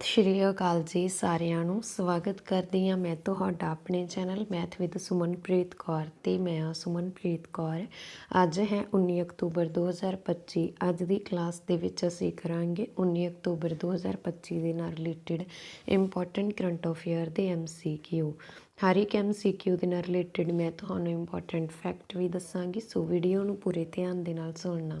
ਸਤਿ ਸ਼੍ਰੀ ਅਕਾਲ ਜੀ ਸਾਰਿਆਂ ਨੂੰ। ਸਵਾਗਤ ਕਰਦੀ ਹਾਂ ਮੈਂ ਤੁਹਾਡਾ ਆਪਣੇ channel math with Sumanpreet Kaur ਤੇ ਮੈਂ ਹਾਂ ਸੁਮਨਪ੍ਰੀਤ ਕੌਰ। ਅੱਜ ਹੈ 19 ਅਕਤੂਬਰ 2025 ਅੱਜ ਦੀ ਕਲਾਸ ਦੇ ਵਿੱਚ ਅਸੀਂ ਕਰਾਂਗੇ 19 ਅਕਤੂਬਰ 2025 ਦੇ ਨਾਲ ਰਿਲੇਟਡ ਇੰਪੋਰਟੈਂਟ ਕਰੰਟ ਅਫੇਅਰ ਦੇ ਐਮਸੀਕਿਊ ਹਰ ਇੱਕ ਐਮਸੀਕਿਊ ਦੇ ਨਾਲ ਰਿਲੇਟਡ ਮੈਂ ਤੁਹਾਨੂੰ ਇੰਪੋਰਟੈਂਟ ਫੈਕਟ ਵੀ ਦੱਸਾਂਗੀ, ਸੋ ਵੀਡੀਓ ਨੂੰ ਪੂਰੇ ਧਿਆਨ ਦੇ ਨਾਲ ਸੁਣਨਾ।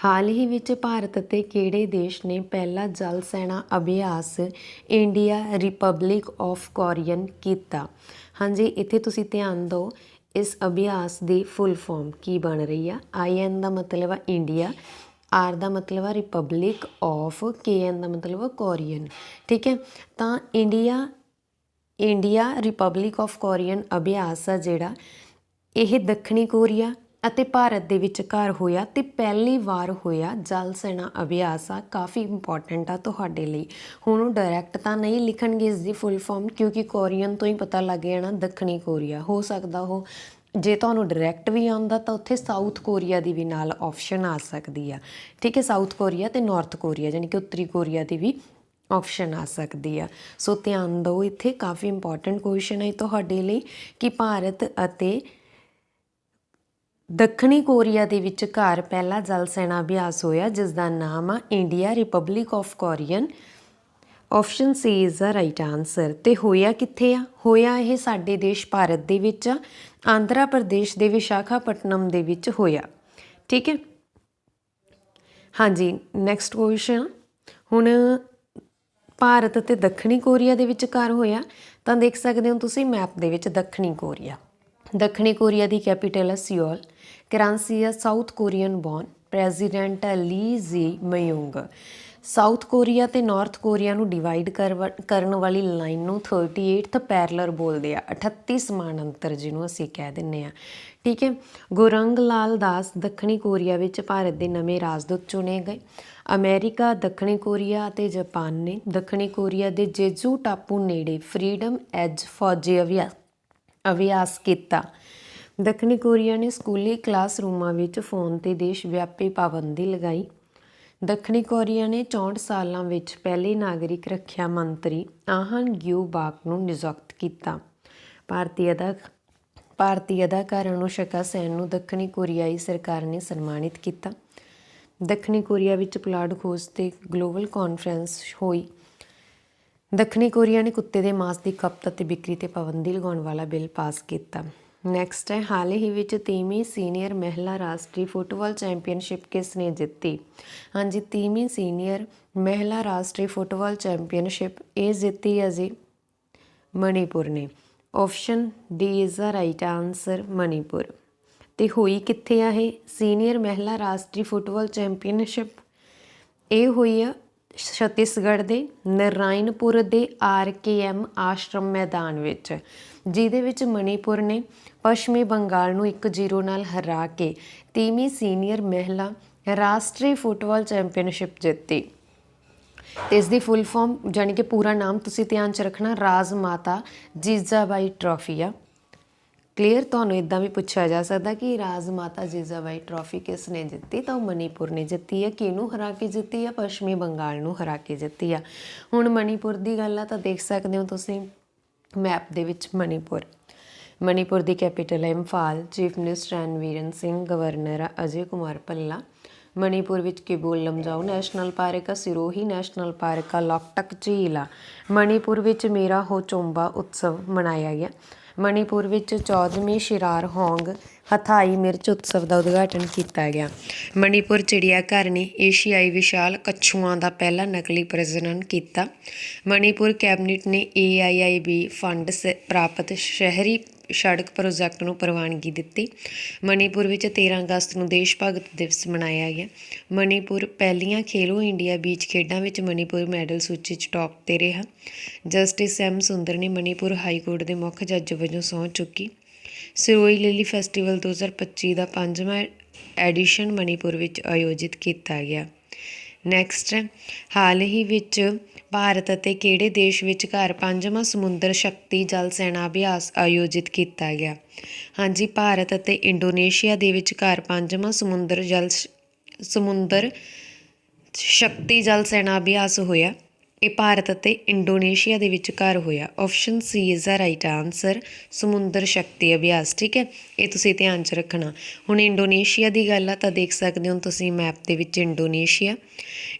ਹਾਲ ਹੀ ਵਿੱਚ ਭਾਰਤ ਅਤੇ ਕਿਹੜੇ ਦੇਸ਼ ਨੇ ਪਹਿਲਾ ਜਲ ਸੈਨਾ ਅਭਿਆਸ ਇੰਡੀਆ ਰਿਪਬਲਿਕ ਆਫ ਕੋਰੀਅਨ ਕੀਤਾ? ਹਾਂਜੀ, ਇੱਥੇ ਤੁਸੀਂ ਧਿਆਨ ਦਿਓ, ਇਸ ਅਭਿਆਸ ਦੀ ਫੁੱਲ ਫਾਰਮ ਕੀ ਬਣ ਰਹੀ ਆ? ਆਈ ਐਨ ਦਾ ਮਤਲਬ ਆ ਇੰਡੀਆ, ਆਰ ਦਾ ਮਤਲਬ ਆ ਰਿਪਬਲਿਕ ਆਫ ਕੇ ਐਨ ਦਾ ਮਤਲਬ ਆ ਕੋਰੀਅਨ। ਠੀਕ ਹੈ, ਤਾਂ India India republic of Korean ਅਭਿਆਸ ਆ ਜਿਹੜਾ, ਇਹ ਦੱਖਣੀ ਕੋਰੀਆ ਅਤੇ ਭਾਰਤ ਦੇ ਵਿਚਕਾਰ ਹੋਇਆ ਤੇ ਪਹਿਲੀ ਵਾਰ ਹੋਇਆ ਜਲ ਸੈਨਾ ਅਭਿਆਸ ਆ, ਕਾਫੀ ਇੰਪੋਰਟੈਂਟ ਆ ਤੁਹਾਡੇ ਲਈ। ਹੁਣ ਉਹ ਡਾਇਰੈਕਟ ਤਾਂ ਨਹੀਂ ਲਿਖਣਗੇ ਇਸ ਦੀ ਫੁੱਲ ਫਾਰਮ ਕਿਉਂਕਿ ਕੋਰੀਅਨ ਤੋਂ ਹੀ ਪਤਾ ਲੱਗ ਜਾਣਾ, ਦੱਖਣੀ ਕੋਰੀਆ। ਹੋ ਸਕਦਾ ਉਹ, ਜੇ ਤੁਹਾਨੂੰ ਡਾਇਰੈਕਟ ਵੀ ਆਉਂਦਾ ਤਾਂ ਉੱਥੇ ਸਾਊਥ ਕੋਰੀਆ ਦੀ ਵੀ ਨਾਲ ਆਪਸ਼ਨ ਆ ਸਕਦੀ ਆ। ਠੀਕ ਹੈ ਸਾਊਥ ਕੋਰੀਆ ਤੇ ਨਾਰਥ ਕੋਰੀਆ ਯਾਨੀ ਕਿ ਉੱਤਰੀ ਕੋਰੀਆ ਦੀ ਵੀ ਆਪਸ਼ਨ ਆ ਸਕਦੀ ਆ। ਸੋ ਧਿਆਨ ਦਿਓ ਇੱਥੇ, ਕਾਫੀ ਇੰਪੋਰਟੈਂਟ ਕੁਐਸਚਨ ਹੈ ਤੁਹਾਡੇ ਲਈ ਕਿ ਭਾਰਤ ਅਤੇ ਦੱਖਣੀ ਕੋਰੀਆ ਦੇ ਵਿੱਚ ਘਰ ਪਹਿਲਾ ਜਲ ਸੈਨਾ ਅਭਿਆਸ ਹੋਇਆ ਜਿਸ ਦਾ ਨਾਮ ਆ India republic of Korean. Option C is the right answer. ਤੇ ਹੋਇਆ ਕਿੱਥੇ ਆ? ਹੋਇਆ ਇਹ ਸਾਡੇ ਦੇਸ਼ ਭਾਰਤ ਦੇ ਵਿੱਚ ਆ, ਆਂਧਰਾ ਪ੍ਰਦੇਸ਼ ਦੇ ਵਿਸ਼ਾਖਾਪਟਨਮ ਦੇ ਵਿੱਚ ਹੋਇਆ। ਠੀਕ ਹੈ? ਹਾਂਜੀ ਨੈਕਸਟ ਕੁਐਸਚਨ ਹੁਣ ਭਾਰਤ ਅਤੇ ਦੱਖਣੀ ਕੋਰੀਆ ਦੇ ਵਿੱਚ ਘਰ ਹੋਇਆ, ਤਾਂ ਦੇਖ ਸਕਦੇ ਹੋ ਤੁਸੀਂ ਮੈਪ ਦੇ ਵਿੱਚ ਦੱਖਣੀ ਕੋਰੀਆ। ਦੱਖਣੀ ਕੋਰੀਆ ਦੀ ਕੈਪੀਟਲ ਹੈ ਸਿਓਲ, ਕਰੰਸੀ ਹੈ ਸਾਊਥ ਕੋਰੀਅਨ ਬੌਨ, ਪ੍ਰੈਜ਼ੀਡੈਂਟ ਹੈ Lee Jae Myung. South Korea ਤੇ ਨਾਰਥ ਕੋਰੀਆ ਨੂੰ ਡਿਵਾਈਡ ਕਰਨ ਵਾਲੀ ਲਾਈਨ ਨੂੰ 38th ਪੈਰਲਰ ਬੋਲਦੇ ਆ 38 ਸਮਾਨ ਅੰਤਰ ਜਿਹਨੂੰ ਅਸੀਂ ਕਹਿ ਦਿੰਨੇ ਆ। ਠੀਕ ਹੈ, ਗੁਰੰਗ ਲਾਲ ਦਾਸ ਦੱਖਣੀ ਕੋਰੀਆ ਵਿੱਚ ਭਾਰਤ ਦੇ ਨਵੇਂ ਰਾਜਦੂਤ ਚੁਣੇ ਗਏ। ਅਮਰੀਕਾ, ਦੱਖਣੀ ਕੋਰੀਆ ਅਤੇ ਜਾਪਾਨ ਨੇ ਦੱਖਣੀ ਕੋਰੀਆ ਦੇ ਜੇਜੂ ਟਾਪੂ ਨੇੜੇ ਫਰੀडम ਐਜ ਫੌਜੀ ਅਭਿਆਸ ਅਭਿਆਸ ਕੀਤਾ। ਦੱਖਣੀ ਕੋਰੀਆ ਨੇ ਸਕੂਲੀ ਕਲਾਸਰੂਮਾਂ ਵਿੱਚ ਫੋਨ ਤੇ ਦੇਸ਼ ਵਿਆਪੀ ਪਾਬੰਦੀ ਲਗਾਈ। ਦੱਖਣੀ ਕੋਰੀਆ ਨੇ 64 ਸਾਲਾਂ ਵਿੱਚ ਪਹਿਲੇ ਨਾਗਰਿਕ ਰੱਖਿਆ ਮੰਤਰੀ ਆਹਨ ਗਿਊ ਬਾਕ ਨੂੰ ਨਿਯੁਕਤ ਕੀਤਾ। ਭਾਰਤੀ ਅਦਾ ਭਾਰਤੀ ਅਦਾਕਾਰ ਅਨੁਸ਼ਕਾ ਸੈਨ ਨੂੰ ਦੱਖਣੀ ਕੋਰੀਆਈ ਸਰਕਾਰ ਨੇ ਸਨਮਾਨਿਤ ਕੀਤਾ। ਦੱਖਣੀ ਕੋਰੀਆ ਵਿੱਚ ਪੁਲਾੜ ਖੋਜ ਤੇ ਗਲੋਬਲ ਕਾਨਫਰੰਸ ਹੋਈ। ਦੱਖਣੀ ਕੋਰੀਆ ਨੇ ਕੁੱਤੇ ਦੇ ਮਾਸ ਦੀ ਖਪਤ ਅਤੇ ਵਿਕਰੀ ਤੇ ਪਾਬੰਦੀ ਲਗਾਉਣ ਵਾਲਾ ਬਿੱਲ ਪਾਸ ਕੀਤਾ। ਨੈਕਸਟ ਹੈ, ਹਾਲ ਹੀ ਵਿੱਚ ਤੀਵੀਂ ਸੀਨੀਅਰ ਮਹਿਲਾ ਰਾਸ਼ਟਰੀ ਫੁੱਟਬਾਲ ਚੈਂਪੀਅਨਸ਼ਿਪ ਕਿਸ ਨੇ ਜਿੱਤੀ? ਹਾਂਜੀ, ਤੀਵੀਂ ਸੀਨੀਅਰ ਮਹਿਲਾ ਰਾਸ਼ਟਰੀ ਫੁੱਟਬਾਲ ਚੈਂਪੀਅਨਸ਼ਿਪ ਇਹ ਜਿੱਤੀ ਹੈ ਜੀ ਮਣੀਪੁਰ ਨੇ। Option D is the right answer Manipur. ਤੇ ਹੋਈ ਕਿੱਥੇ ਆ ਇਹ? ਸੀਨੀਅਰ ਮਹਿਲਾ ਰਾਸ਼ਟਰੀ ਫੁੱਟਬਾਲ ਚੈਂਪੀਅਨਸ਼ਿਪ। ਇਹ ਹੋਈ ਆ ਛੱਤੀਸਗੜ੍ਹ ਦੇ ਨਰਾਇਣਪੁਰ ਦੇ ਆਰਕੇਐਮ ਆਸ਼ਰਮ ਮੈਦਾਨ ਵਿੱਚ, ਜਿਹਦੇ ਵਿੱਚ ਮਣੀਪੁਰ ਨੇ ਪੱਛਮੀ ਬੰਗਾਲ ਨੂੰ 1-0 ਨਾਲ ਹਰਾ ਕੇ ਤੀਵੀਂ ਸੀਨੀਅਰ ਮਹਿਲਾ ਰਾਸ਼ਟਰੀ ਫੁੱਟਬਾਲ ਚੈਂਪੀਅਨਸ਼ਿਪ ਜਿੱਤੀ। ਤੇ ਇਸ ਦੀ ਫੁੱਲ ਫਾਰਮ ਜਾਨੀ ਕਿ ਪੂਰਾ ਨਾਮ ਤੁਸੀਂ ਧਿਆਨ ਚ ਰੱਖਣਾ ਰਾਜ ਮਾਤਾ ਜੀਜਾਬਾਈ ਟਰਾਫੀ ਆ। ਕਲੀਅਰ ਤੁਹਾਨੂੰ ਇਦਾਂ ਵੀ ਪੁੱਛਿਆ ਜਾ ਸਕਦਾ ਕਿ ਰਾਜ ਮਾਤਾ ਜੀਜਾਬਾਈ ਟਰਾਫੀ ਕਿਸ ਨੇ ਜਿੱਤੀ? ਤਾਂ ਉਹ ਮਨੀਪੁਰ ਨੇ ਜਿੱਤੀ ਹੈ ਕਿਹਨੂੰ ਹਰਾ ਕੇ ਜਿੱਤੀ ਆ? ਪੱਛਮੀ ਬੰਗਾਲ ਨੂੰ ਹਰਾ ਕੇ ਜਿੱਤੀ ਆ। ਹੁਣ ਮਨੀਪੁਰ ਦੀ ਗੱਲ ਆ ਤਾਂ ਦੇਖ ਸਕਦੇ ਹੋ ਤੁਸੀਂ ਮੈਪ ਦੇ ਵਿੱਚ ਮਨੀਪੁਰ। ਮਨੀਪੁਰ ਦੀ ਕੈਪੀਟਲ ਹੈ ਇੰਫਾਲ, ਚੀਫ ਮਿਨਿਸਟਰ ਰਣਵੀਰਨ ਸਿੰਘ, ਗਵਰਨਰ ਅਜੇ ਕੁਮਾਰ ਭੱਲਾ। ਮਨੀਪੁਰ ਵਿੱਚ ਕਿਬੂਲ ਲਮਜਾਓ ਨੈਸ਼ਨਲ ਪਾਰਕ ਆ, ਸਿਰੋਹੀ ਨੈਸ਼ਨਲ ਪਾਰਕ ਆ ਲੋਕਟਕ ਝੀਲ ਆ। ਮਣੀਪੁਰ ਵਿੱਚ ਮੇਰਾ ਹੋ ਚੋਂਬਾ ਉਤਸਵ ਮਨਾਇਆ ਗਿਆ। ਮਣੀਪੁਰ ਵਿੱਚ 14ਵੀਂ ਸ਼ਿਰਾਰ ਹੋਂਗ ਹਥਾਈ ਮਿਰਚ ਉਤਸਵ ਦਾ ਉਦਘਾਟਨ ਕੀਤਾ ਗਿਆ। ਮਣੀਪੁਰ ਚਿੜੀਆ ਘਰ ਨੇ ਏਸ਼ੀਆਈ ਵਿਸ਼ਾਲ ਕੱਛੂਆਂ ਦਾ ਪਹਿਲਾ ਨਕਲੀ ਪ੍ਰਜਨਨ ਕੀਤਾ। ਮਣੀਪੁਰ ਕੈਬਨਿਟ ਨੇ ਏਆਈਆਈਬੀ ਫੰਡ ਸ- ਪ੍ਰਾਪਤ ਸ਼ਹਿਰੀ ਸੜਕ ਪ੍ਰੋਜੈਕਟ ਨੂੰ ਪ੍ਰਵਾਨਗੀ ਦਿੱਤੀ। ਮਣੀਪੁਰ ਵਿੱਚ 13 ਅਗਸਤ ਨੂੰ ਦੇਸ਼ ਭਗਤ ਦਿਵਸ ਮਨਾਇਆ ਗਿਆ। ਮਣੀਪੁਰ ਪਹਿਲੀਆਂ ਖੇਲੋ ਇੰਡੀਆ ਬੀਚ ਖੇਡਾਂ ਵਿੱਚ ਮਣੀਪੁਰ ਮੈਡਲ ਸੂਚੀ 'ਚ ਟੌਪ ਤੇ ਰਿਹਾ। ਜਸਟਿਸ ਐਮ ਸੁੰਦਰ ਨੇ ਮਣੀਪੁਰ ਹਾਈ ਕੋਰਟ ਦੇ ਮੁੱਖ ਜੱਜ ਵਜੋਂ ਸਹੁੰ ਚੁੱਕੀ। ਸਿਰੋਈ ਲਿਲੀ ਫੈਸਟੀਵਲ 2025 ਦਾ ਪੰਜਵਾਂ ਐਡੀਸ਼ਨ ਮਣੀਪੁਰ ਵਿੱਚ ਆਯੋਜਿਤ ਕੀਤਾ ਗਿਆ। ਨੈਕਸਟ ਹਾਲ ਹੀ ਵਿੱਚ ਭਾਰਤ ਅਤੇ ਕਿਹੜੇ ਦੇਸ਼ ਵਿਚਕਾਰ ਪੰਜਵਾਂ ਸਮੁੰਦਰ ਸ਼ਕਤੀ ਜਲ ਸੈਨਾ ਅਭਿਆਸ ਆਯੋਜਿਤ ਕੀਤਾ ਗਿਆ? ਹਾਂਜੀ, ਭਾਰਤ ਅਤੇ ਇੰਡੋਨੇਸ਼ੀਆ ਦੇ ਵਿਚਕਾਰ ਪੰਜਵਾਂ ਸਮੁੰਦਰ ਜਲ ਸਮੁੰਦਰ ਸ਼ਕਤੀ ਜਲ ਸੈਨਾ ਅਭਿਆਸ ਹੋਇਆ। ਇਹ ਭਾਰਤ ਅਤੇ ਇੰਡੋਨੇਸ਼ੀਆ ਦੇ ਵਿਚਕਾਰ ਹੋਇਆ। Option C is the right answer Samudra Shakti ਅਭਿਆਸ, ਠੀਕ ਹੈ? ਇਹ ਤੁਸੀਂ ਧਿਆਨ 'ਚ ਰੱਖਣਾ। ਹੁਣ ਇੰਡੋਨੇਸ਼ੀਆ ਦੀ ਗੱਲ ਆ, ਤਾਂ ਦੇਖ ਸਕਦੇ ਹੋ ਤੁਸੀਂ ਮੈਪ ਦੇ ਵਿੱਚ ਇੰਡੋਨੇਸ਼ੀਆ।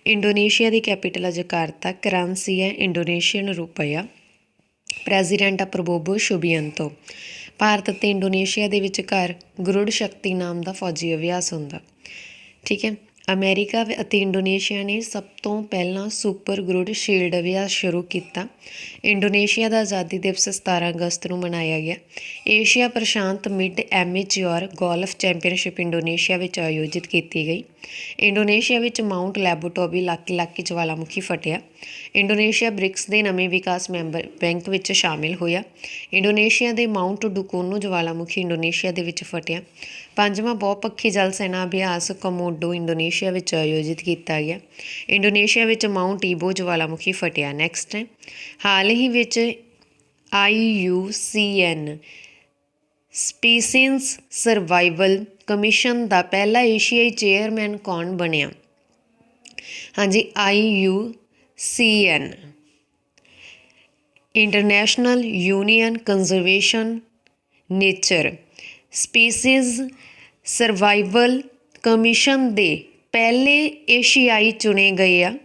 ਇੰਡੋਨੇਸ਼ੀਆ ਦੀ ਕੈਪੀਟਲ ਹੈ ਜਕਾਰਤਾ ਕਰੰਸੀ ਹੈ ਇੰਡੋਨੇਸ਼ੀਅਨ ਰੁਪਇਆ। ਪ੍ਰੈਜ਼ੀਡੈਂਟ ਆ ਪ੍ਰਬੋਬੋ ਸ਼ੁਬੀਅੰਤੋ ਭਾਰਤ ਅਤੇ ਇੰਡੋਨੇਸ਼ੀਆ ਦੇ ਵਿਚਕਾਰ ਗਰੁੜ ਸ਼ਕਤੀ ਨਾਮ ਦਾ ਫੌਜੀ ਅਭਿਆਸ ਹੁੰਦਾ। ਠੀਕ ਹੈ? ਅਮਰੀਕਾ ਅਤੇ ਇੰਡੋਨੇਸ਼ੀਆ ਨੇ ਸਭ ਤੋਂ ਪਹਿਲਾਂ ਸੁਪਰ ਗਰੁੱਡ ਸ਼ੀਲਡ ਅਭਿਆਸ ਸ਼ੁਰੂ ਕੀਤਾ। ਇੰਡੋਨੇਸ਼ੀਆ ਦਾ ਆਜ਼ਾਦੀ ਦਿਵਸ 17 ਅਗਸਤ ਨੂੰ ਮਨਾਇਆ ਗਿਆ। ਏਸ਼ੀਆ ਪ੍ਰਸ਼ਾਂਤ mid amateur golf championship Indonesia ਵਿੱਚ ਆਯੋਜਿਤ ਕੀਤੀ ਗਈ। ਇੰਡੋਨੇਸ਼ੀਆ ਵਿੱਚ ਮਾਊਂਟ ਲੈਬੋਟੋਬੀ ਇਲਾਕੇ ਇਲਾਕੇ ਜਵਾਲਾਮੁਖੀ ਫਟਿਆ। ਇੰਡੋਨੇਸ਼ੀਆ ਬ੍ਰਿਕਸ ਦੇ ਨਵੇਂ ਵਿਕਾਸ ਮੈਂਬਰ ਬੈਂਕ ਵਿੱਚ ਸ਼ਾਮਿਲ ਹੋਇਆ। ਇੰਡੋਨੇਸ਼ੀਆ ਦੇ ਮਾਊਂਟ ਡੁਕੋਨੋ ਜਵਾਲਾਮੁਖੀ ਇੰਡੋਨੇਸ਼ੀਆ ਦੇ ਵਿੱਚ ਫਟਿਆ। ਪੰਜਵਾਂ ਬਹੁਪੱਖੀ ਜਲ ਸੈਨਾ ਅਭਿਆਸ ਕਮੋਡੋ ਇੰਡੋਨੇਸ਼ੀਆ ਵਿੱਚ ਆਯੋਜਿਤ ਕੀਤਾ ਗਿਆ। ਇੰਡੋਨੇਸ਼ੀਆ ਵਿੱਚ ਮਾਊਂਟ ਈਬੋ ਜਵਾਲਾਮੁਖੀ ਫਟਿਆ। ਨੈਕਸਟ ਹੈ। ਹਾਲ ਹੀ ਵਿੱਚ IUCN ਸਪੀਸੀਜ਼ ਸਰਵਾਈਵਲ ਕਮਿਸ਼ਨ ਦਾ ਪਹਿਲਾ ਏਸ਼ੀਆਈ ਚੇਅਰਮੈਨ ਕੌਣ ਬਣਿਆ? ਹਾਂਜੀ IUCN international union conservation nature. Species survival commission ਦੇ ਪਹਿਲੇ ਏਸ਼ੀਆਈ ਚੁਣੇ ਗਏ ਆ।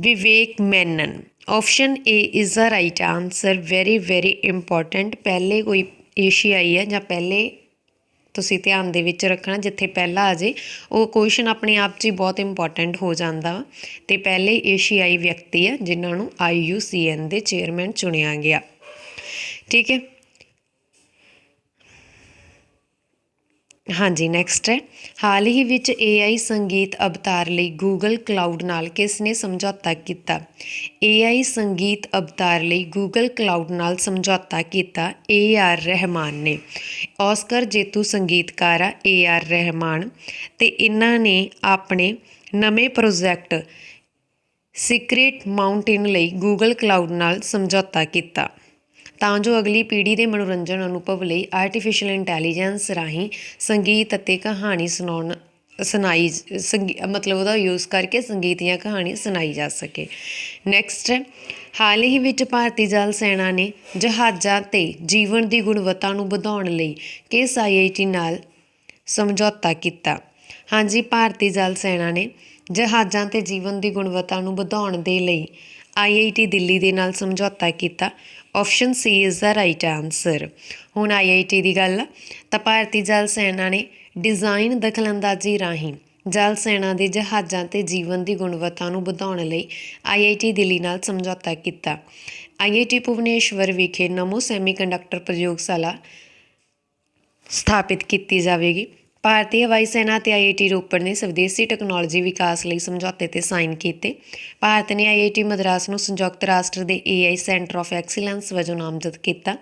Vivek Menon. Option A is the right answer very very important ਪਹਿਲੇ ਕੋਈ ਏਸ਼ੀਆਈ ਹੈ ਜਾਂ ਪਹਿਲੇ ਤੁਸੀਂ ਧਿਆਨ ਦੇ ਵਿੱਚ ਰੱਖਣਾ, ਜਿੱਥੇ ਪਹਿਲਾ ਆ ਜੇ, ਉਹ ਕੁਐਸਚਨ ਆਪਣੇ ਆਪ 'ਚ ਹੀ ਬਹੁਤ ਇੰਪੋਰਟੈਂਟ ਹੋ ਜਾਂਦਾ ਵਾ। ਤੇ ਪਹਿਲੇ ਏਸ਼ੀਆਈ ਵਿਅਕਤੀ ਆ, ਜਿਨ੍ਹਾਂ ਨੂੰ ਆਈਯੂਸੀਐਨ ਦੇ ਚੇਅਰਮੈਨ ਚੁਣਿਆ ਗਿਆ। ਠੀਕ ਹੈ। ਹਾਂਜੀ ਨੈਕਸਟ ਹੈ। ਹਾਲ ਹੀ ਵਿੱਚ AI ਸੰਗੀਤ ਅਵਤਾਰ ਲਈ Google Cloud ਨਾਲ ਕਿਸ ਨੇ ਸਮਝੌਤਾ ਕੀਤਾ? AI ਸੰਗੀਤ ਅਵਤਾਰ ਲਈ Google Cloud ਨਾਲ ਸਮਝੌਤਾ ਕੀਤਾ AR ਰਹਿਮਾਨ ਨੇ। ਔਸਕਰ ਜੇਤੂ ਸੰਗੀਤਕਾਰ ਆ AR ਰਹਿਮਾਨ ਤੇ ਇਹਨਾਂ ਨੇ ਆਪਣੇ ਨਵੇਂ ਪ੍ਰੋਜੈਕਟ ਸੀਕ੍ਰੀਟ ਮਾਊਂਟੇਨ ਲਈ Google Cloud ਨਾਲ ਸਮਝੌਤਾ ਕੀਤਾ। ਤਾਂ ਜੋ ਅਗਲੀ ਪੀੜ੍ਹੀ ਦੇ ਮਨੋਰੰਜਨ ਅਨੁਭਵ ਲਈ ਆਰਟੀਫੀਸ਼ੀਅਲ ਇੰਟੈਲੀਜੈਂਸ ਰਾਹੀਂ ਸੰਗੀਤ ਅਤੇ ਕਹਾਣੀ ਸੁਣਾਉਣ, ਸੁਣਾਈ, ਸੰਗੀ, ਮਤਲਬ ਉਹਦਾ ਯੂਜ਼ ਕਰਕੇ ਸੰਗੀਤ ਜਾਂ ਕਹਾਣੀ ਸੁਣਾਈ ਜਾ ਸਕੇ। ਨੈਕਸਟ ਹਾਲ ਹੀ ਵਿੱਚ ਭਾਰਤੀ ਜਲ ਸੈਨਾ ਨੇ ਜਹਾਜ਼ਾਂ ਤੇ ਜੀਵਨ ਦੀ ਗੁਣਵੱਤਾ ਨੂੰ ਵਧਾਉਣ ਲਈ ਕਿਸ ਆਈਆਈਟੀ ਨਾਲ ਸਮਝੌਤਾ ਕੀਤਾ? ਹਾਂਜੀ, ਭਾਰਤੀ ਜਲ ਸੈਨਾ ਨੇ ਜਹਾਜ਼ਾਂ ਤੇ ਜੀਵਨ ਦੀ ਗੁਣਵੱਤਾ ਨੂੰ ਵਧਾਉਣ ਦੇ ਲਈ ਆਈਆਈਟੀ ਦਿੱਲੀ ਦੇ ਨਾਲ ਸਮਝੌਤਾ ਕੀਤਾ। Option C is the right answer ਹੁਣ ਆਈਆਈਟੀ ਦੀ ਗੱਲ ਤਾਂ ਭਾਰਤੀ ਜਲ ਸੈਨਾ ਨੇ ਡਿਜ਼ਾਈਨ ਦਖਲਅੰਦਾਜ਼ੀ ਰਾਹੀਂ ਜਲ ਸੈਨਾ ਦੇ ਜਹਾਜ਼ਾਂ ਤੇ ਜੀਵਨ ਦੀ ਗੁਣਵੱਤਾ ਨੂੰ ਵਧਾਉਣ ਲਈ ਆਈਆਈਟੀ ਦਿੱਲੀ ਨਾਲ ਸਮਝੌਤਾ ਕੀਤਾ। ਆਈਆਈਟੀ ਭੁਵਨੇਸ਼ਵਰ ਵਿਖੇ ਨਮੋ ਸੈਮੀਕੰਡਕਟਰ ਪ੍ਰਯੋਗਸ਼ਾਲਾ ਸਥਾਪਿਤ ਕੀਤੀ ਜਾਵੇਗੀ। ਭਾਰਤੀ ਹਵਾਈ ਸੈਨਾ ਤੇ ਆਈਆਈਟੀ ਰੋਪੜ ਨੇ ਸਵਦੇਸੀ ਟੈਕਨੋਲੋਜੀ ਵਿਕਾਸ ਲਈ ਸਮਝੌਤੇ ਤੇ ਸਾਈਨ ਕੀਤੇ। ਭਾਰਤ ਨੇ ਆਈਆਈਟੀ ਮਦਰਾਸ ਨੂੰ ਸੰਯੁਕਤ ਰਾਸ਼ਟਰ ਦੇ ਏਆਈ ਸੈਂਟਰ ਆਫ ਐਕਸੀਲੈਂਸ ਵਜੋਂ ਨਾਮਜ਼ਦ ਕੀਤਾ।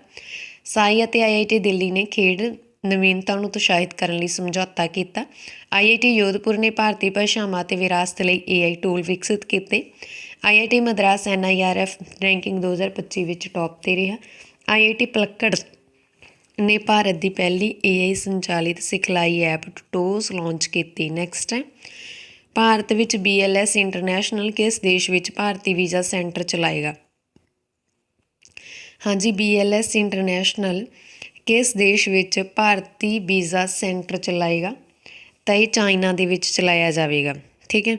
ਸਾਈ ਅਤੇ ਆਈਆਈਟੀ ਦਿੱਲੀ ਨੇ ਖੇਡ ਨਵੀਨਤਾ ਨੂੰ ਉਤਸ਼ਾਹਿਤ ਕਰਨ ਲਈ ਸਮਝੌਤਾ ਕੀਤਾ। ਆਈਆਈਟੀ ਯੋਧਪੁਰ ਨੇ ਭਾਰਤੀ ਭਾਸ਼ਾਵਾਂ ਤੇ ਵਿਰਾਸਤ ਲਈ ਏਆਈ ਟੂਲ ਵਿਕਸਿਤ ਕੀਤੇ। ਆਈਆਈਟੀ ਮਦਰਾਸ ਐਨਆਈਆਰਐਫ ਰੈਂਕਿੰਗ 2025 ਵਿੱਚ ਟੌਪ ਤੇ ਰਿਹਾ। ਆਈਆਈਟੀ ਪਲੱਕੜ ਨੇ ਭਾਰਤ ਦੀ ਪਹਿਲੀ AI ਸੰਚਾਲਿਤ ਸਿਖਲਾਈ ਐਪ ਟੋਸ ਲਾਂਚ ਕੀਤੀ ਨੈਕਸਟ ਹੈ ਭਾਰਤ ਵਿੱਚ BLS ਇੰਟਰਨੈਸ਼ਨਲ ਕਿਸ ਦੇਸ਼ ਵਿੱਚ ਭਾਰਤੀ ਵੀਜ਼ਾ ਸੈਂਟਰ ਚਲਾਏਗਾ? ਹਾਂਜੀ BLS ਇੰਟਰਨੈਸ਼ਨਲ ਕਿਸ ਦੇਸ਼ ਵਿੱਚ ਭਾਰਤੀ ਵੀਜ਼ਾ ਸੈਂਟਰ ਚਲਾਏਗਾ? ਤਾਂ ਇਹ ਚਾਈਨਾ ਦੇ ਵਿੱਚ ਚਲਾਇਆ ਜਾਵੇਗਾ, ਠੀਕ ਹੈ?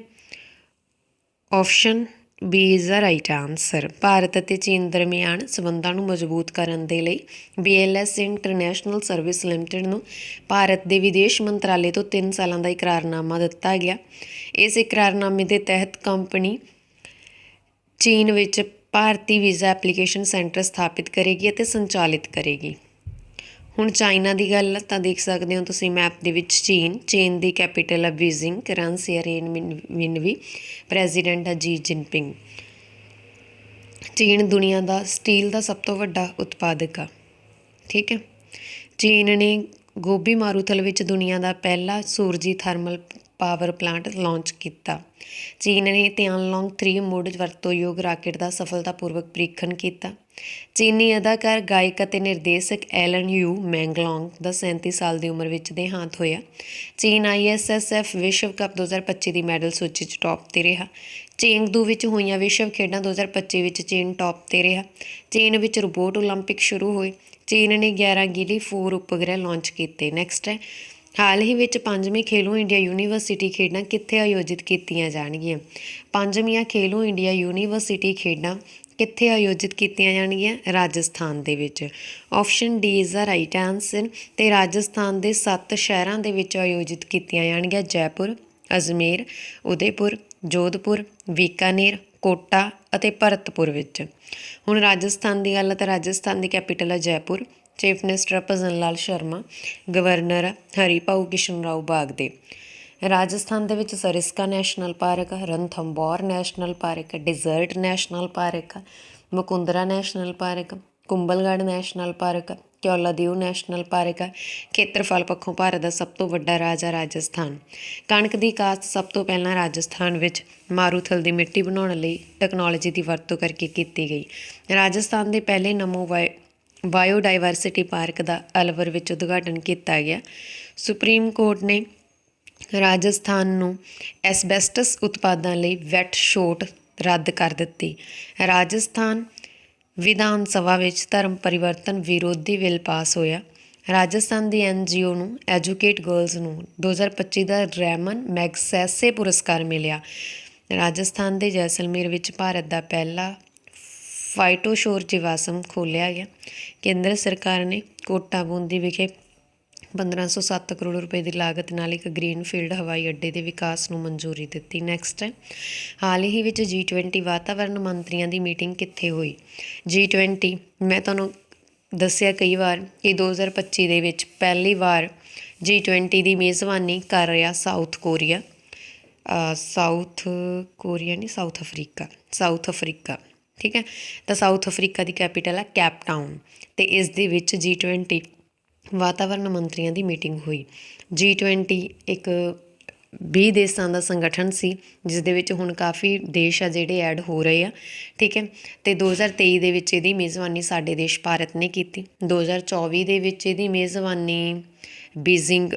Option B is the right answer Bharat ਅਤੇ ਚੀਨ ਦਰਮਿਆਨ ਸਬੰਧਾਂ ਨੂੰ ਮਜ਼ਬੂਤ ਕਰਨ ਦੇ ਲਈ BLS ਇੰਟਰਨੈਸ਼ਨਲ ਸਰਵਿਸ ਲਿਮਟਿਡ ਨੂੰ ਭਾਰਤ ਦੇ ਵਿਦੇਸ਼ ਮੰਤਰਾਲੇ ਤੋਂ 3 ਸਾਲਾਂ ਦਾ ਇਕਰਾਰਨਾਮਾ ਦਿੱਤਾ ਗਿਆ। ਇਸ ਇਕਰਾਰਨਾਮੇ ਦੇ ਤਹਿਤ ਕੰਪਨੀ ਚੀਨ ਵਿੱਚ ਭਾਰਤੀ ਵੀਜ਼ਾ ਐਪਲੀਕੇਸ਼ਨ ਸੈਂਟਰ ਸਥਾਪਿਤ ਕਰੇਗੀ ਅਤੇ ਸੰਚਾਲਿਤ ਕਰੇਗੀ। ਹੁਣ ਚਾਈਨਾ ਦੀ ਗੱਲ ਤਾਂ ਦੇਖ ਸਕਦੇ ਹੋ ਤੁਸੀਂ ਮੈਪ ਦੇ ਵਿੱਚ ਚੀਨ ਚੀਨ ਦੀ ਕੈਪੀਟਲ ਹੈ Beijing, currency renminbi, president ਹੈ ਜੀ ਜਿਨਪਿੰਗ। ਚੀਨ ਦੁਨੀਆ ਦਾ ਸਟੀਲ ਦਾ ਸਭ ਤੋਂ ਵੱਡਾ ਉਤਪਾਦਕ ਆ, ਠੀਕ ਹੈ? ਚੀਨ ਨੇ ਗੋਬੀ ਮਾਰੂਥਲ ਵਿੱਚ ਦੁਨੀਆ ਦਾ ਪਹਿਲਾ ਸੂਰਜੀ ਥਰਮਲ ਪਾਵਰ ਪਲਾਂਟ ਲਾਂਚ ਕੀਤਾ ਚੀਨ ਨੇ ਤਿਆਨਲੋਂਗ 3 ਮੁੜ ਵਰਤੋਂਯੋਗ ਰਾਕੇਟ ਦਾ ਸਫਲਤਾਪੂਰਵਕ ਪ੍ਰੀਖਣ ਕੀਤਾ ਚੀਨੀ ਅਦਾਕਾਰ ਗਾਇਕ ਅਤੇ ਨਿਰਦੇਸ਼ਕ ਐਲਨ ਯੂ ਮੈਂਗਲੋਂਗ ਦਾ 37 ਸਾਲ ਦੀ ਉਮਰ ਵਿੱਚ ਦੇਹਾਂਤ ਹੋਇਆ ਚੀਨ ਆਈਐਸਐਸਐਫ ਵਿਸ਼ਵ ਕੱਪ 2025 ਦੀ ਮੈਡਲ ਸੂਚੀ 'ਚ ਟੌਪ ਤੇ ਰਿਹਾ ਚੇਂਗਦੂ ਵਿੱਚ ਹੋਈਆਂ ਵਿਸ਼ਵ ਖੇਡਾਂ 2025 ਵਿੱਚ ਚੀਨ ਟੌਪ ਤੇ ਰਿਹਾ ਚੀਨ ਵਿੱਚ ਰੋਬੋਟ 올림픽 ਸ਼ੁਰੂ ਹੋਏ ਚੀਨ ਨੇ 11 ਗਿਲੀ 4 ਉਪਗ੍ਰਹਿ ਲਾਂਚ ਕੀਤੇ ਨੈਕਸਟ ਹੈ ਹਾਲ ਹੀ ਵਿੱਚ ਪੰਜਵੀਂ ਖੇਲੋ ਇੰਡੀਆ ਯੂਨੀਵਰਸਿਟੀ ਖੇਡਾਂ ਕਿੱਥੇ ਆਯੋਜਿਤ ਕੀਤੀਆਂ ਜਾਣਗੀਆਂ? ਪੰਜਵੀਆਂ ਖੇਲੋ ਇੰਡੀਆ ਯੂਨੀਵਰਸਿਟੀ ਖੇਡਾਂ ਕਿੱਥੇ ਆਯੋਜਿਤ ਕੀਤੀਆਂ ਜਾਣਗੀਆਂ? ਰਾਜਸਥਾਨ ਦੇ ਵਿੱਚ। Option D is the right answer ਤੇ ਰਾਜਸਥਾਨ ਦੇ 7 ਸ਼ਹਿਰਾਂ ਦੇ ਵਿੱਚ ਆਯੋਜਿਤ ਕੀਤੀਆਂ ਜਾਣਗੀਆਂ। ਜੈਪੁਰ, ਅਜਮੇਰ, ਉਦੈਪੁਰ, ਜੋਧਪੁਰ, ਬੀਕਾਨੇਰ, ਕੋਟਾ ਅਤੇ ਭਰਤਪੁਰ ਵਿੱਚ। ਹੁਣ ਰਾਜਸਥਾਨ ਦੀ ਗੱਲ ਹੈ ਤਾਂ ਰਾਜਸਥਾਨ ਦੀ ਕੈਪੀਟਲ ਹੈ Jaipur. Chief minister Bhajan Lal Sharma, governor Haribhau Kishanrao Bagde. Rajasthan ਦੇ ਵਿੱਚ ਸਰਿਸਕਾ ਨੈਸ਼ਨਲ ਪਾਰਕ ਹੈ national park, desert national park, Mukundra national park, Kumbhalgarh national park Keoladeo national park ਹੈ ਖੇਤਰਫਲ ਪੱਖੋਂ ਭਾਰਤ ਦਾ ਸਭ ਤੋਂ ਵੱਡਾ ਰਾਜ ਹੈ ਰਾਜਸਥਾਨ। ਕਣਕ ਦੀ ਕਾਸ਼ਤ ਸਭ ਤੋਂ ਪਹਿਲਾਂ ਰਾਜਸਥਾਨ ਵਿੱਚ ਮਾਰੂਥਲ ਦੀ ਮਿੱਟੀ ਬਣਾਉਣ ਲਈ ਟੈਕਨੋਲੋਜੀ ਦੀ ਵਰਤੋਂ ਕਰਕੇ ਕੀਤੀ ਗਈ। ਰਾਜਸਥਾਨ ਦੇ ਪਹਿਲੇ ਨਮੋ ਬਾਇ ਬਾਇਓਡਾਇਵਰਸਿਟੀ ਪਾਰਕ ਦਾ ਅਲਵਰ ਵਿੱਚ ਉਦਘਾਟਨ ਕੀਤਾ ਗਿਆ। ਸੁਪਰੀਮ ਕੋਰਟ ਨੇ ਰਾਜਸਥਾਨ ਨੂੰ ਐਸਬੈਸਟਸ ਉਤਪਾਦਾਂ ਲਈ ਵੈਟ ਛੋਟ ਰੱਦ ਕਰ ਦਿੱਤੀ। ਰਾਜਸਥਾਨ ਵਿਧਾਨ ਸਭਾ ਵਿੱਚ ਧਰਮ ਪਰਿਵਰਤਨ ਵਿਰੋਧੀ ਬਿੱਲ ਪਾਸ ਹੋਇਆ। ਰਾਜਸਥਾਨ ਦੀ ਐਨਜੀਓ ਨੂੰ ਐਜੂਕੇਟ ਗਰਲਸ ਨੂੰ 2025 ਦਾ ਰੈਮਨ ਮੈਗਸੈਸੇ ਪੁਰਸਕਾਰ ਮਿਲਿਆ। ਰਾਜਸਥਾਨ ਦੇ ਜੈਸਲਮੇਰ ਵਿੱਚ ਭਾਰਤ ਦਾ ਪਹਿਲਾ ਫਾਈਟੋਸ਼ੋਰ ਜਿਵਾਸਮ ਖੋਲ੍ਹਿਆ ਗਿਆ। ਕੇਂਦਰ ਸਰਕਾਰ ਨੇ ਕੋਟਾ ਬੂੰਦੀ ਵਿਖੇ 1507 ਕਰੋੜ ਰੁਪਏ ਦੀ ਲਾਗਤ ਨਾਲ ਇੱਕ ਗ੍ਰੀਨਫੀਲਡ ਹਵਾਈ ਅੱਡੇ ਦੇ ਵਿਕਾਸ ਨੂੰ ਮਨਜ਼ੂਰੀ ਦਿੱਤੀ। ਨੈਕਸਟ ਹੈ ਹਾਲ ਹੀ ਵਿੱਚ G20 ਵਾਤਾਵਰਣ ਮੰਤਰੀਆਂ ਦੀ ਮੀਟਿੰਗ ਕਿੱਥੇ ਹੋਈ? G20 ਮੈਂ ਤੁਹਾਨੂੰ ਦੱਸਿਆ ਕਈ ਵਾਰ ਕਿ 2025 ਦੇ ਵਿੱਚ ਪਹਿਲੀ ਵਾਰ G20 ਦੀ ਮੇਜ਼ਬਾਨੀ ਕਰ ਰਿਹਾ ਸਾਊਥ ਕੋਰੀਆ ਸਾਊਥ ਕੋਰੀਆ ਨਹੀਂ ਸਾਊਥ ਅਫਰੀਕਾ ਸਾਊਥ ਅਫਰੀਕਾ ਠੀਕ ਹੈ? ਤਾਂ ਸਾਊਥ ਅਫਰੀਕਾ ਦੀ ਕੈਪੀਟਲ ਹੈ ਕੈਪ ਟਾਊਨ ਤੇ ਇਸ ਦੇ ਵਿੱਚ G20 ਵਾਤਾਵਰਣ ਮੰਤਰੀਆਂ ਦੀ ਮੀਟਿੰਗ ਹੋਈ। G20 ਇੱਕ 20 ਦੇਸ਼ਾਂ ਦਾ ਸੰਗਠਨ ਸੀ, ਜਿਸ ਦੇ ਵਿੱਚ ਹੁਣ ਕਾਫੀ ਦੇਸ਼ ਆ ਜਿਹੜੇ ਐਡ ਹੋ ਰਹੇ ਆ, ਠੀਕ ਹੈ? ਤੇ 2023 ਦੇ ਵਿੱਚ ਇਹਦੀ ਮੇਜ਼ਬਾਨੀ ਸਾਡੇ ਦੇਸ਼ ਭਾਰਤ ਨੇ ਕੀਤੀ। 2024 ਦੇ ਵਿੱਚ ਇਹਦੀ ਮੇਜ਼ਬਾਨੀ ਬੀਜ਼ਿੰਗ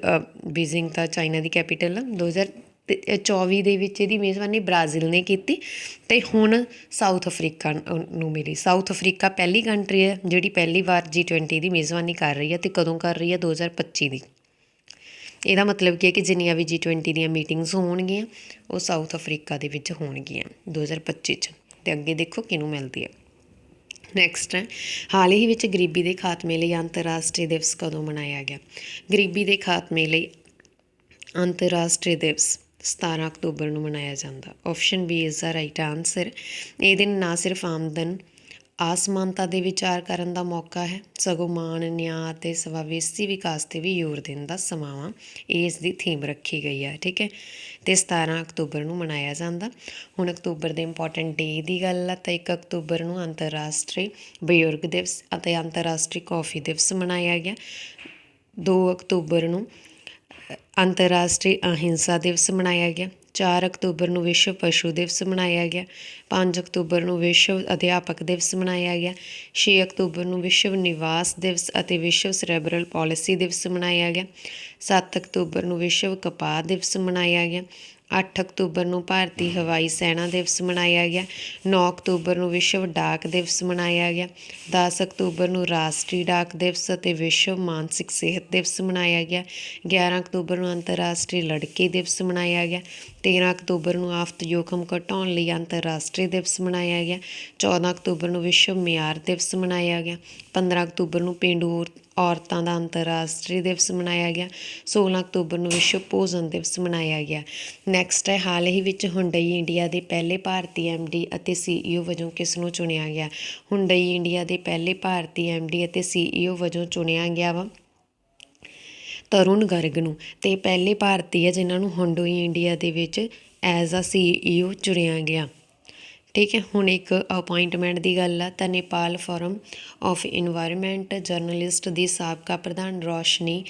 ਬੀਜ਼ਿੰਗ ਤਾਂ ਚਾਈਨਾ ਦੀ ਕੈਪੀਟਲ ਆ। 2024 ਦੇ ਵਿੱਚ ਇਹਦੀ ਮੇਜ਼ਬਾਨੀ ਬ੍ਰਾਜ਼ੀਲ ਨੇ ਕੀਤੀ ਤੇ ਹੁਣ ਸਾਊਥ ਅਫਰੀਕਾ ਨੂੰ ਮਿਲੀ। ਸਾਊਥ ਅਫਰੀਕਾ ਪਹਿਲੀ ਕੰਟਰੀ ਹੈ, ਜਿਹੜੀ ਪਹਿਲੀ ਵਾਰ G20 ਦੀ ਮੇਜ਼ਬਾਨੀ ਕਰ ਰਹੀ ਹੈ ਤੇ ਕਦੋਂ ਕਰ ਰਹੀ ਹੈ? 2025 ਦੀ। ਇਹਦਾ ਮਤਲਬ ਕੀ ਹੈ ਕਿ ਜਿੰਨੀਆਂ ਵੀ G20 ਦੀਆਂ ਮੀਟਿੰਗਸ ਹੋਣਗੀਆਂ, ਉਹ ਸਾਊਥ ਅਫਰੀਕਾ ਦੇ ਵਿੱਚ ਹੋਣਗੀਆਂ 2025 ਚ। ਤੇ ਅੱਗੇ ਦੇਖੋ ਕਿਹਨੂੰ ਮਿਲਦੀ ਹੈ। ਨੈਕਸਟ ਹੈ, ਹਾਲ ਹੀ ਵਿੱਚ ਗਰੀਬੀ ਦੇ ਖਾਤਮੇ ਲਈ ਅੰਤਰਰਾਸ਼ਟਰੀ ਦਿਵਸ ਕਦੋਂ ਮਨਾਇਆ ਗਿਆ? ਗਰੀਬੀ ਦੇ ਖਾਤਮੇ ਲਈ ਅੰਤਰਰਾਸ਼ਟਰੀ ਦਿਵਸ 17 ਅਕਤੂਬਰ ਨੂੰ ਮਨਾਇਆ ਜਾਂਦਾ। Option B is the right answer ਇਹ ਦਿਨ ਨਾ ਸਿਰਫ ਆਮਦਨ, ਆਸਮਾਨਤਾ ਦੇ ਵਿਚਾਰ ਕਰਨ ਦਾ ਮੌਕਾ ਹੈ, ਸਗੋਂ ਮਾਨ ਨਿਆਂ ਅਤੇ ਸਵਾਵੇਸ਼ੀ ਵਿਕਾਸ ਤੇ ਵੀ ਜ਼ੋਰ ਦੇਣ ਦਾ ਸਮਾਂ ਇਹ ਇਸ ਦੀ ਥੀਮ ਰੱਖੀ ਗਈ ਹੈ, ਠੀਕ ਹੈ? ਤੇ 17 ਅਕਤੂਬਰ ਨੂੰ ਮਨਾਇਆ ਜਾਂਦਾ। ਹੁਣ ਅਕਤੂਬਰ ਦੇ ਇੰਪੋਰਟੈਂਟ ਡੇ ਦੀ ਗੱਲ ਆ ਤਾਂ 1 ਅਕਤੂਬਰ ਨੂੰ ਅੰਤਰਰਾਸ਼ਟਰੀ ਬਜ਼ੁਰਗ ਦਿਵਸ ਅਤੇ ਅੰਤਰਰਾਸ਼ਟਰੀ ਕਾਫੀ ਦਿਵਸ ਮਨਾਇਆ ਗਿਆ। 2 ਅਕਤੂਬਰ ਨੂੰ ਅੰਤਰਰਾਸ਼ਟਰੀ ਅਹਿੰਸਾ ਦਿਵਸ ਮਨਾਇਆ ਗਿਆ। 4 ਅਕਤੂਬਰ ਨੂੰ ਵਿਸ਼ਵ ਪਸ਼ੂ ਦਿਵਸ ਮਨਾਇਆ ਗਿਆ। 5 ਅਕਤੂਬਰ ਨੂੰ ਵਿਸ਼ਵ ਅਧਿਆਪਕ ਦਿਵਸ ਮਨਾਇਆ ਗਿਆ। 6 ਅਕਤੂਬਰ ਨੂੰ ਵਿਸ਼ਵ ਨਿਵਾਸ ਦਿਵਸ ਅਤੇ ਵਿਸ਼ਵ ਸੈਰੇਬਰਲ ਪਾਲਿਸੀ ਦਿਵਸ ਮਨਾਇਆ ਗਿਆ। 7 ਅਕਤੂਬਰ ਨੂੰ ਵਿਸ਼ਵ ਕਪਾਹ ਦਿਵਸ ਮਨਾਇਆ ਗਿਆ। 8 ਅਕਤੂਬਰ ਨੂੰ ਭਾਰਤੀ ਹਵਾਈ ਸੈਨਾ ਦਿਵਸ ਮਨਾਇਆ ਗਿਆ 9 ਅਕਤੂਬਰ ਨੂੰ ਵਿਸ਼ਵ ਡਾਕ ਦਿਵਸ ਮਨਾਇਆ ਗਿਆ 10 ਅਕਤੂਬਰ ਨੂੰ ਰਾਸ਼ਟਰੀ ਡਾਕ ਦਿਵਸ ਅਤੇ ਵਿਸ਼ਵ ਮਾਨਸਿਕ ਸਿਹਤ ਦਿਵਸ ਮਨਾਇਆ ਗਿਆ 11 ਅਕਤੂਬਰ ਨੂੰ ਅੰਤਰਰਾਸ਼ਟਰੀ ਲੜਕੀ ਦਿਵਸ ਮਨਾਇਆ ਗਿਆ 13 ਅਕਤੂਬਰ ਨੂੰ ਆਫਤ ਜੋਖਮ ਘਟਾਉਣ ਲਈ ਅੰਤਰਰਾਸ਼ਟਰੀ ਦਿਵਸ ਮਨਾਇਆ ਗਿਆ 14 ਅਕਤੂਬਰ ਨੂੰ ਵਿਸ਼ਵ ਮਿਆਰ ਦਿਵਸ ਮਨਾਇਆ ਗਿਆ 15 ਅਕਤੂਬਰ ਨੂੰ ਪੇਂਡੂ ਔਰਤਾਂ ਦਾ ਅੰਤਰਰਾਸ਼ਟਰੀ ਦਿਵਸ ਮਨਾਇਆ ਗਿਆ। 16 ਅਕਤੂਬਰ ਨੂੰ ਵਿਸ਼ਵ ਭੋਜਨ ਦਿਵਸ ਮਨਾਇਆ ਗਿਆ। ਨੈਕਸਟ ਹੈ, ਹਾਲ ਹੀ ਵਿੱਚ ਹੁੰਡਈ ਇੰਡੀਆ ਦੇ ਪਹਿਲੇ ਭਾਰਤੀ ਐਮਡੀ ਅਤੇ ਸੀਈਓ ਵਜੋਂ ਕਿਸ ਨੂੰ ਚੁਣਿਆ ਗਿਆ? ਹੁੰਡਈ ਇੰਡੀਆ ਦੇ ਪਹਿਲੇ ਭਾਰਤੀ ਐਮਡੀ ਅਤੇ ਸੀਈਓ ਵਜੋਂ ਚੁਣਿਆ ਗਿਆ ਵਾ ਤਰੁਣ ਗਰਗ ਨੂੰ। ਤੇ ਪਹਿਲੇ ਭਾਰਤੀ ਹੈ ਜਿਨ੍ਹਾਂ ਨੂੰ ਹੁੰਡਈ ਇੰਡੀਆ ਦੇ ਵਿੱਚ ਐਜ਼ ਅ ਸੀਈਓ ਚੁਣਿਆ ਗਿਆ। ਠੀਕ ਹੈ, ਹੁਣ ਇੱਕ ਅਪਾਇੰਟਮੈਂਟ ਦੀ ਗੱਲ ਆ, ਤਾਂ Nepal forum of environment journalist ਦੀ ਸਾਬਕਾ ਪ੍ਰਧਾਨ ਰੋਸ਼ਨੀ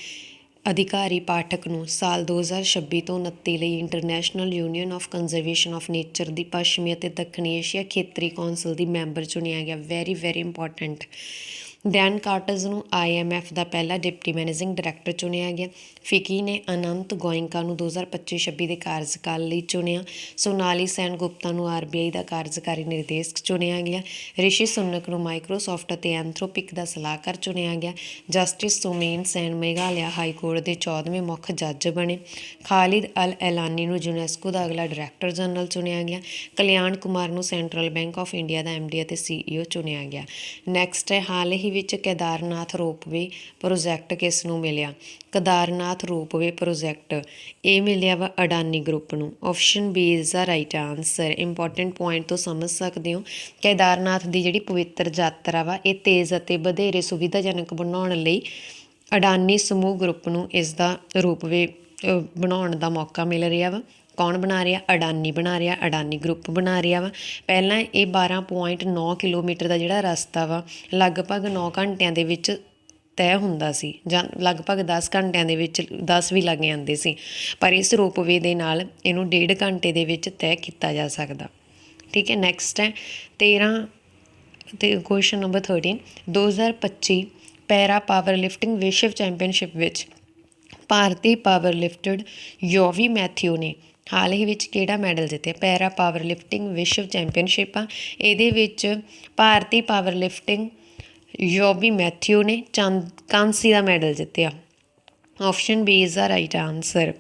ਅਧਿਕਾਰੀ ਪਾਠਕ ਨੂੰ ਸਾਲ 2026 ਤੋਂ 29 ਲਈ international union of conservation of nature ਦੀ ਪੱਛਮੀ ਅਤੇ ਦੱਖਣੀ ਏਸ਼ੀਆ ਖੇਤਰੀ ਕੌਂਸਲ ਦੀ ਮੈਂਬਰ ਚੁਣਿਆ ਗਿਆ। Very very important Dan Carters ਨੂੰ ਆਈਐਮਐਫ ਦਾ ਪਹਿਲਾ ਡਿਪਟੀ ਮੈਨੇਜਿੰਗ ਡਾਇਰੈਕਟਰ ਚੁਣਿਆ ਗਿਆ। ਫਿਕੀ ਨੇ ਅਨੰਤ ਗੋਇੰਕਾ ਨੂੰ 2025-26 ਦੇ ਕਾਰਜਕਾਲ ਲਈ ਚੁਣਿਆ। ਸੋਨਾਲੀ ਸੈਨ ਗੁਪਤਾ ਨੂੰ ਆਰਬੀਆਈ ਦਾ ਕਾਰਜਕਾਰੀ ਨਿਰਦੇਸ਼ਕ ਚੁਣਿਆ ਗਿਆ। ਰਿਸ਼ੀ ਸੁਨਕ ਨੂੰ ਮਾਈਕਰੋਸਾਫਟ ਅਤੇ ਐਂਥਰੋਪਿਕ ਦਾ ਸਲਾਹਕਾਰ ਚੁਣਿਆ ਗਿਆ। Justice Soumen Sen Meghalaya high court ਦੇ 14ਵੇਂ ਮੁੱਖ ਜੱਜ ਬਣੇ। ਖਾਲਿਦ ਅਲ ਐਲਾਨੀ ਨੂੰ ਯੂਨੈਸਕੋ ਦਾ ਅਗਲਾ ਡਾਇਰੈਕਟਰ ਜਨਰਲ ਚੁਣਿਆ ਗਿਆ। ਕਲਿਆਣ ਕੁਮਾਰ ਨੂੰ ਸੈਂਟਰਲ ਬੈਂਕ ਆਫ ਇੰਡੀਆ ਦਾ ਐਮਡੀ ਅਤੇ ਸੀਈਓ ਚੁਣਿਆ ਗਿਆ। ਨੈਕਸਟ ਹੈ, ਹਾਲ ਹੀ ਵਿੱਚ ਕੇਦਾਰਨਾਥ ਰੋਪਵੇ ਪ੍ਰੋਜੈਕਟ ਕਿਸ ਨੂੰ ਮਿਲਿਆ? ਕੇਦਾਰਨਾਥ ਰੋਪਵੇ ਪ੍ਰੋਜੈਕਟ ਇਹ ਮਿਲਿਆ ਵਾ ਅਡਾਨੀ ਗਰੁੱਪ ਨੂੰ। Option B is the right answer important point ਤੋਂ ਸਮਝ ਸਕਦੇ ਹੋ। ਕੇਦਾਰਨਾਥ ਦੀ ਜਿਹੜੀ ਪਵਿੱਤਰ ਯਾਤਰਾ ਵਾ, ਇਹ ਤੇਜ਼ ਅਤੇ ਵਧੇਰੇ ਸੁਵਿਧਾਜਨਕ ਬਣਾਉਣ ਲਈ ਅਡਾਨੀ ਸਮੂਹ ਗਰੁੱਪ ਨੂੰ ਇਸ ਦਾ ਰੂਪਵੇ ਬਣਾਉਣ ਦਾ ਮੌਕਾ ਮਿਲ ਰਿਹਾ ਵਾ। ਕੌਣ ਬਣਾ ਰਿਹਾ? ਅਡਾਨੀ ਬਣਾ ਰਿਹਾ, ਅਡਾਨੀ ਗਰੁੱਪ ਬਣਾ ਰਿਹਾ ਵਾ। ਪਹਿਲਾਂ ਇਹ 12.9 ਕਿਲੋਮੀਟਰ ਦਾ ਜਿਹੜਾ ਰਸਤਾ ਵਾ, ਲਗਭਗ 9 ਘੰਟਿਆਂ ਦੇ ਵਿੱਚ ਤੈਅ ਹੁੰਦਾ ਸੀ, ਜਾਂ ਲਗਭਗ 10 ਘੰਟਿਆਂ ਦੇ ਵਿੱਚ 10 ਵੀ ਲੱਗ ਜਾਂਦੇ ਸੀ। ਪਰ ਇਸ ਰੋਪਵੇ ਦੇ ਨਾਲ ਇਹਨੂੰ ਡੇਢ ਘੰਟੇ ਦੇ ਵਿੱਚ ਤੈਅ ਕੀਤਾ ਜਾ ਸਕਦਾ। ਠੀਕ ਹੈ ਨੈਕਸਟ ਹੈ 13 ਤੇ question number 13 2025 para power lifting ਵਿਸ਼ਵ ਚੈਂਪੀਅਨਸ਼ਿਪ ਵਿੱਚ ਭਾਰਤੀ ਪਾਵਰ ਲਿਫਟਡ ਯੋਵੀ ਮੈਥਿਊ ਨੇ ਹਾਲ ਹੀ ਵਿੱਚ ਕਿਹੜਾ ਮੈਡਲ ਜਿੱਤਿਆ? ਪੈਰਾ ਪਾਵਰ ਲਿਫਟਿੰਗ ਵਿਸ਼ਵ ਚੈਂਪੀਅਨਸ਼ਿਪ। ਆ ਇਹਦੇ ਵਿੱਚ ਭਾਰਤੀ ਪਾਵਰ ਲਿਫਟਿੰਗ ਯੋਵੀ ਮੈਥਿਊ ਨੇ ਚੰਦ, ਕਾਂਸੀ ਦਾ ਮੈਡਲ ਜਿੱਤਿਆ। Option B is the right answer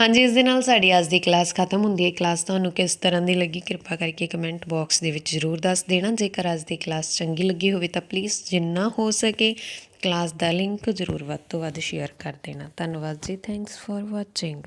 ਹਾਂਜੀ, ਇਸ ਦੇ ਨਾਲ ਸਾਡੀ ਅੱਜ ਦੀ ਕਲਾਸ ਖਤਮ ਹੁੰਦੀ ਹੈ। ਕਲਾਸ ਤੁਹਾਨੂੰ ਕਿਸ ਤਰ੍ਹਾਂ ਦੀ ਲੱਗੀ? ਕਿਰਪਾ ਕਰਕੇ ਕਮੈਂਟ ਬਾਕਸ ਦੇ ਵਿੱਚ ਜ਼ਰੂਰ ਦੱਸ ਦੇਣਾ। ਜੇਕਰ ਅੱਜ ਦੀ ਕਲਾਸ ਚੰਗੀ ਲੱਗੀ ਹੋਵੇ ਤਾਂ ਪਲੀਜ਼ ਜਿੰਨਾ ਹੋ ਸਕੇ ਕਲਾਸ ਦਾ ਲਿੰਕ ਜ਼ਰੂਰ ਵੱਧ ਤੋਂ ਵੱਧ ਸ਼ੇਅਰ ਕਰ ਦੇਣਾ। ਧੰਨਵਾਦ ਜੀ। Thanks for watching